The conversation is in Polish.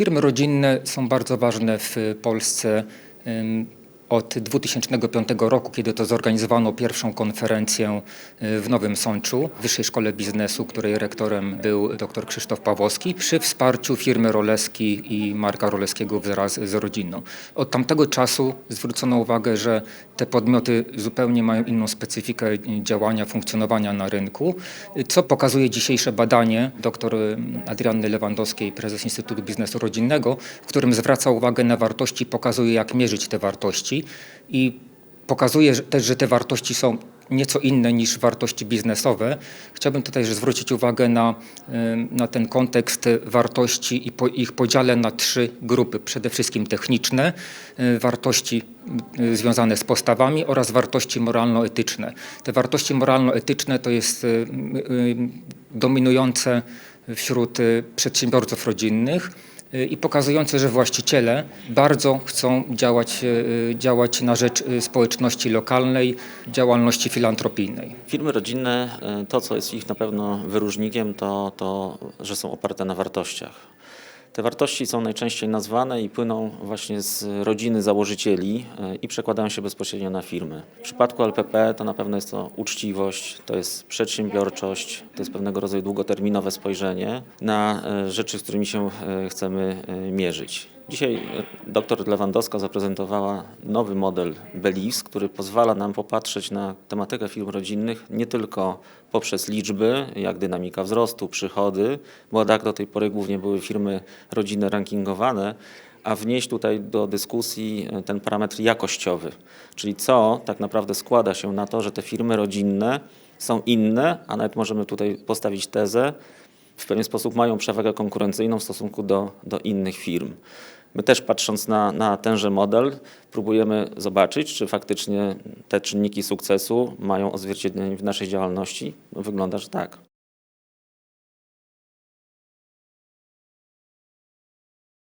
Firmy rodzinne są bardzo ważne w Polsce od 2005 roku, kiedy to zorganizowano pierwszą konferencję y, w Nowym Sączu, Wyższej Szkole Biznesu, której rektorem był dr Krzysztof Pawłowski, przy wsparciu firmy Roleski i Marka Roleskiego wraz z rodziną. Od tamtego czasu zwrócono uwagę, że te podmioty zupełnie mają inną specyfikę działania, funkcjonowania na rynku, co pokazuje dzisiejsze badanie dr Adrianny Lewandowskiej, prezes Instytutu Biznesu Rodzinnego, w którym zwraca uwagę na wartości, pokazuje jak mierzyć te wartości i pokazuje też, że te wartości są nieco inne niż wartości biznesowe. Chciałbym tutaj też zwrócić uwagę na, ym, na ten kontekst wartości i po, ich podziale na trzy grupy. Przede wszystkim techniczne, y, wartości y, związane z postawami oraz wartości moralno-etyczne. Te wartości moralno-etyczne to jest y, y, dominujące wśród y, przedsiębiorców rodzinnych y, i pokazujące, że właściciele bardzo chcą działać, y, działać na rzecz y, społeczności lokalnej, działalności filantropijnej. Firmy rodzinne, e, to co jest ich na pewno wyróżnikiem, to to, że są oparte na wartościach. Te wartości są najczęściej nazwane i płyną właśnie z rodziny założycieli e, i przekładają się bezpośrednio na firmy. W przypadku LPP to na pewno jest to uczciwość, to jest przedsiębiorczość, to jest pewnego rodzaju długoterminowe spojrzenie na e, rzeczy, z którymi się e, chcemy mierzyć. Dzisiaj dr Lewandowska zaprezentowała nowy model Belize, który pozwala nam popatrzeć na tematykę firm rodzinnych nie tylko poprzez liczby, jak dynamika wzrostu, przychody, bo tak do tej pory głównie były firmy rodzinne rankingowane, a wnieść tutaj do dyskusji ten parametr jakościowy, czyli co tak naprawdę składa się na to, że te firmy rodzinne są inne, a nawet możemy tutaj postawić tezę, w pewien sposób mają przewagę konkurencyjną w stosunku do, do innych firm. My też patrząc na, na tenże model, próbujemy zobaczyć, czy faktycznie te czynniki sukcesu mają odzwierciedlenie w naszej działalności. No, wygląda, że tak.